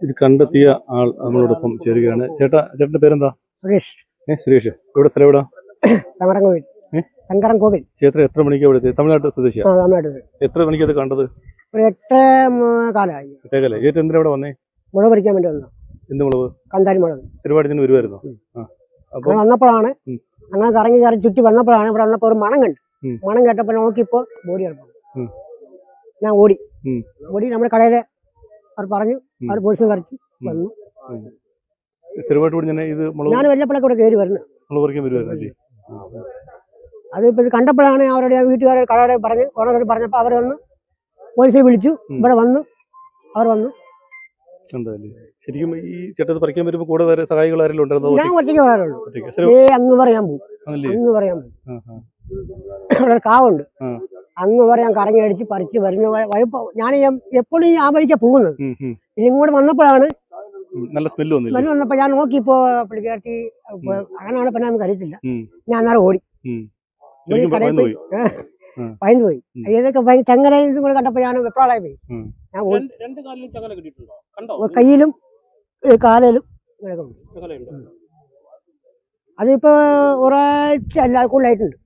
ഇത് കണ്ടെത്തിയ ആൾ നമ്മളോടൊപ്പം ചേരുകയാണ്. ചേട്ടാ ചേട്ടന്റെ പേരെന്താ? സുരേഷ്. ഏ സുരേഷ്. ഇവിടെ സ്ഥലം എവിടാ? ശങ്കരൻ കോവിൽ ഏ? ശങ്കരൻ കോവിൽ ക്ഷേത്രം എത്ര മണിക്ക് അവിടെ എത്തി തമിഴ്നാട്ടിൽ സ്വദേശിയാ? തമിഴ്നാട്ടിൽ എത്ര മണിക്ക് അത് കണ്ടത്? ഒരു എട്ട് കാലമായി ഏറ്റവും എന്തിനാ വന്നേ? മുളക് പറിക്കാൻ വേണ്ടി വന്നു എന്ത് മുളക്? കന്താരി മുളക്. സ്ഥിരമായിട്ട് ഇതിന് വരുമായിരുന്നു ആ. അപ്പൊ അങ്ങനെ വന്നപ്പോഴാണ് അങ്ങനെ കറങ്ങി കയറി ചുറ്റി വന്നപ്പോഴാണ് ഇവിടെ വന്നപ്പോൾ ഒരു മണം കണ്ടു. മണം കേട്ടപ്പോൾ നോക്കിയപ്പോൾ ബോഡി കിടപ്പുണ്ട്. ഞാൻ ഓടി. ഓടി നമ്മുടെ കടയിലെ അവർ പറഞ്ഞു ഉം. അവർ പോലീസും കറക്റ്റ്. വന്നു. സ്ഥിരമായിട്ട് ഇവിടെ ഞാൻ ഇത് മുളക് ഞാൻ വല്ലപ്പോഴൊക്കെ ഇവിടെ കയറി വരുന്നു മുളക് പറിക്കാൻ വരുമായിരുന്നു അല്ലേ? അതിപ്പോൾ ഇത് കണ്ടപ്പോഴാണ് അവരുടെ വീട്ടുകാരെ കടയുടെ പറഞ്ഞ് ഓണറോട് പറഞ്ഞപ്പോൾ അവർ വന്ന് പോലീസെ വിളിച്ചു. ഇവിടെ വന്നു. അവർ വന്നു. ശരിക്കും ഈ ചേട്ടത് പറിക്കാൻ വരുമ്പോൾ കൂടെ വേറെ സഹായികൾ ആരെങ്കിലും ഉണ്ടായിരുന്നോ ഞാൻ ഒറ്റയ്ക്ക് ഏ അങ്ങ് പറയാൻ പോകും. അങ്ങ് പറയാൻ പോകും. അവിടെ കാവുണ്ട്. അങ്ങ് വരെ ഞാൻ കറങ്ങി അടിച്ച് പറിച്ച് വരുന്ന ഞാൻ എപ്പോഴും ആ വഴിക്കാ പോകുന്നത്. പിന്നെ ഇങ്ങോട്ട് വന്നപ്പോഴാണ് നല്ല സ്മെല്ല് വന്നു വന്നപ്പോ വന്നപ്പോൾ ഞാൻ നോക്കിപ്പോ പുള്ളിക്കാരത്തി അങ്ങനെയാണ് പിന്നെ നമുക്ക് അറിയത്തില്ല ഞാൻ അന്നേരം ഓടി. കടയിൽ പോയി. ഏതൊക്കെ ചങ്ങല ഭയന്ന് പോയി. ഇതൊക്കെ ചങ്ങലയും ഇതും കൂടെ കണ്ടപ്പോ ഞാൻ വെപ്രാളായി പോയി. ഞാൻ രണ്ട് രണ്ട് കാലിലും ചങ്ങല കിട്ടിയിട്ടുണ്ടോ? കണ്ടോ? ഒരു കയ്യിലും കാലയിലും കാലിലും ചങ്ങലയുണ്ട്. അതിപ്പോ ഒരാഴ്ച അല്ല കൂടുതലായിട്ടുണ്ട്.